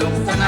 นุกสนาน